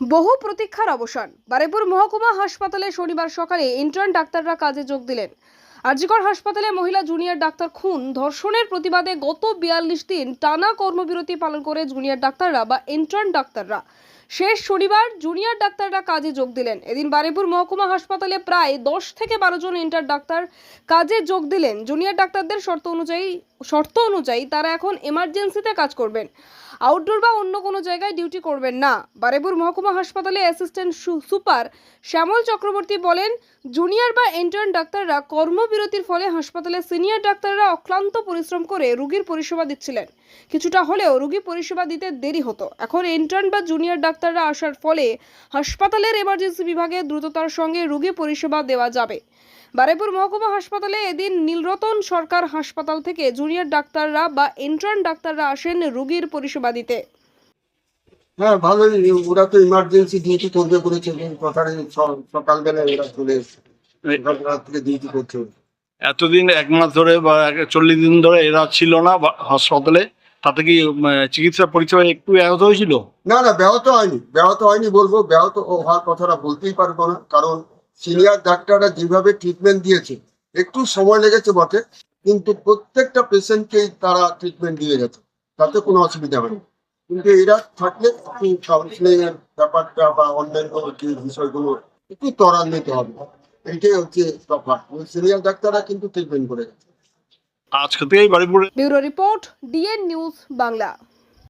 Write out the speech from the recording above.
বহু প্রতীক্ষার অবসান। বারেপুর মহকুমা হাসপাতালে শনিবার সকালে ইন্টার্ন ডাক্তাররা কাজে যোগ দিলেন। আরজিকর হাসপাতালে মহিলা জুনিয়র ডাক্তার খুন। ধর্ষণের প্রতিবাদে গত বিয়াল্লিশ দিন টানা কর্মবিরতি পালন করে জুনিয়র ডাক্তাররা বা ইন্টার্ন ডাক্তাররা। শেষ শনিবার জুনিয়র ডাক্তাররা কাজে যোগ দিলেন। এদিন বারেপুর মহকুমা হাসপাতালে প্রায় দশ থেকে বারো জন ইন্টার ডাক্তার কাজে যোগ দিলেন। জুনিয়র ডাক্তারদের শর্ত অনুযায়ী শর্ত অনুযায়ী তারা এখন এমার্জেন্সিতে কাজ করবেন। আউটডোর বা অন্য কোনো জায়গায় ডিউটি করবেন না। বারেপুর মহকুমা হাসপাতালে অ্যাসিস্ট্যান্ট সুপার শ্যামল চক্রবর্তী বলেন জুনিয়র বা ইন্টার্ন ডাক্তাররা কর্মবিরতির ফলে হাসপাতালে সিনিয়র ডাক্তাররা অক্লান্ত পরিশ্রম করে রোগীর পরিষেবা দিচ্ছিলেন। কিছুটা হলেও রোগী পরিষেবা দিতে দেরি হতো। এখন ইন্টার্ন বা জুনিয়র ডাক্তাররা আসার ফলে হাসপাতালের এমার্জেন্সি বিভাগে দ্রুততার সঙ্গে রোগী পরিষেবা দেওয়া যাবে। বারেপুর মহকুমা হাসপাতালে এদিন নীলরতন সরকার হাসপাতাল থেকে জুনিয়র ডাক্তাররা বা ইন্টার্ন ডাক্তাররা আসেন রোগীর পরিষেবা দিতে। হ্যাঁ ভালোই। ওরা তো ইমার্জেন্সি ডিউটি করবে করেছে কথাটা সকালবেলা ওরা চলে এসছে ডিউটি করছে। এতদিন এক মাস ধরে বা চল্লিশ দিন ধরে এরা ছিল না বা- হাসপাতালে। তাতে কি চিকিৎসা পরিষেবা একটু ব্যাহত হয়েছিল? না না ব্যাহত হয়নি। ব্যাহত হয়নি বলব। ব্যাহত হওয়ার কথাটা বলতেই পারব না। কারণ সিনিয়র ডাক্তাররা যেভাবে ট্রিটমেন্ট দিয়েছে একটু সময় লেগেছে বটে কিন্তু প্রত্যেকটা পেশেন্টকেই তারা ট্রিটমেন্ট দিয়ে গেছে তাতে কোনো অসুবিধা হয়নি। কিন্তু এরা থাকলে একটু কাউন্সিলিং এর ব্যাপারটা বা অন্যান্য যে বিষয়গুলো একটু ত্বরান্বিত হবে। এইটাই হচ্ছে তফাৎ। সিনিয়র ডাক্তাররা কিন্তু ট্রিটমেন্ট করে গেছে। আজকে বাড়িপুরে bureau report DN news Bangla.